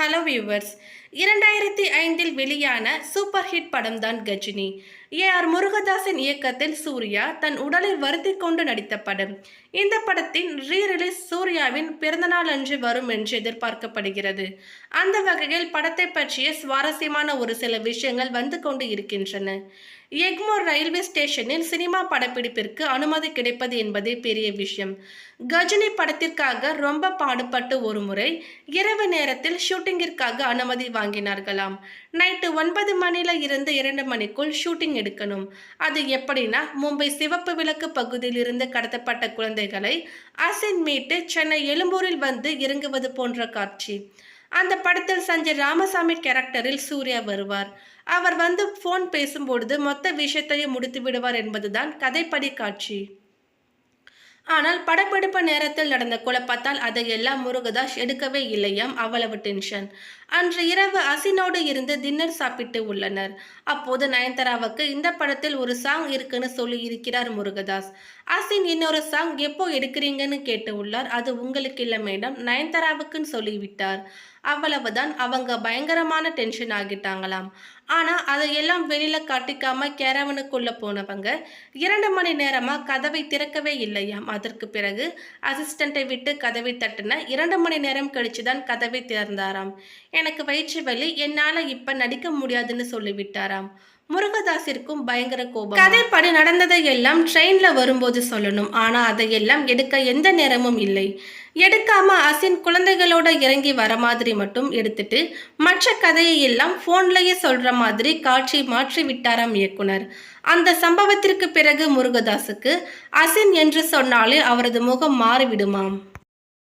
Hello viewers இரண்டாயிரத்தி ஐந்தில் வெளியான சூப்பர் ஹிட் படம் தான் கஜினி. ஏ ஆர் முருகதாசன் இயக்கத்தில் சூர்யா தன் உடலை வருத்தி கொண்டு நடித்த படம். இந்த படத்தின் ரீ ரிலீஸ் சூர்யாவின் பிறந்தநாள் அன்று வரும் என்று எதிர்பார்க்கப்படுகிறது. அந்த வகையில் படத்தை பற்றிய சுவாரஸ்யமான ஒரு சில விஷயங்கள் வந்து கொண்டு இருக்கின்றன. எக்மோர் ரயில்வே ஸ்டேஷனில் சினிமா படப்பிடிப்பிற்கு அனுமதி கிடைப்பது என்பதே பெரிய விஷயம். கஜினி படத்திற்காக ரொம்ப பாடுபட்டு ஒரு முறை இரவு நேரத்தில் ஷூட்டிங்கிற்காக அனுமதி வாங்கினார்களாம். நைட்டு ஒன்பது மணில இருந்து இரண்டு மணிக்குள் ஷூட்டிங் எடுக்கணும். அது எப்படின்னா மும்பை சிவப்பு விளக்கு பகுதியில் இருந்து கடத்தப்பட்ட குழந்தைகளை அசின் மீட்டு சென்னை எழும்பூரில் வந்து இறங்குவது போன்ற காட்சி. அந்த படத்தில் சஞ்சய் ராமசாமி கேரக்டரில் சூர்யா வருவார். அவர் வந்து ஃபோன் பேசும்பொழுது மொத்த விஷயத்தையும் முடித்து விடுவார் என்பதுதான் கதைப்படி காட்சி. ஆனால் படப்பிடிப்பு நேரத்தில் நடந்த குழப்பத்தால் அதையெல்லாம் முருகதாஸ் எடுக்கவே இல்லையாம். அவ்வளவு டென்ஷன் அன்று இரவு அசினோடு இருந்து டின்னர் சாப்பிட்டு உள்ளனர். அப்போது நயன்தாராவுக்கு இந்த படத்தில் ஒரு சாங் இருக்குன்னு சொல்லி இருக்கிறார் முருகதாஸ். அசின் இன்னொரு சாங் எப்போ எடுக்கிறீங்கன்னு கேட்டு உள்ளார். அது உங்களுக்கு இல்லை மேடம் நயன்தாராவுக்குன்னு சொல்லிவிட்டார். அவ்வளவுதான். அவங்க பயங்கரமான டென்ஷன் ஆகிட்டாங்களாம். ஆனால் அதையெல்லாம் வெளியில் காட்டிக்காமல் கேரவனுக்குள்ளே போனவங்க இரண்டு மணி நேரமாக கதவை திறக்கவே இல்லையாம். அதற்கு பிறகு அசிஸ்டண்ட்டை விட்டு கதவை தட்டின இரண்டு மணி நேரம் கழித்து தான் கதவை திறந்தாராம். எனக்கு வயிற்று வலி என்னால் இப்போ நடிக்க முடியாதுன்னு சொல்லிவிட்டாராம். முருகதாஸிற்கும் பயங்கர கோபம்? கதைப்படி நடந்ததை எல்லாம் ட்ரெயின்ல வரும்போது சொல்லணும். ஆனா அதையெல்லாம் எடுக்க எந்த நேரமும் இல்லை. எடுக்காம அசின் குழந்தைகளோட இறங்கி வர மாதிரி மட்டும் எடுத்துட்டு மற்ற கதையை எல்லாம் போன்லயே சொல்ற மாதிரி காட்சி மாற்றி விட்டாராம் இயக்குனர். அந்த சம்பவத்திற்கு பிறகு முருகதாஸுக்கு அசின் என்று சொன்னாலே அவரது முகம் மாறிவிடுமாம்.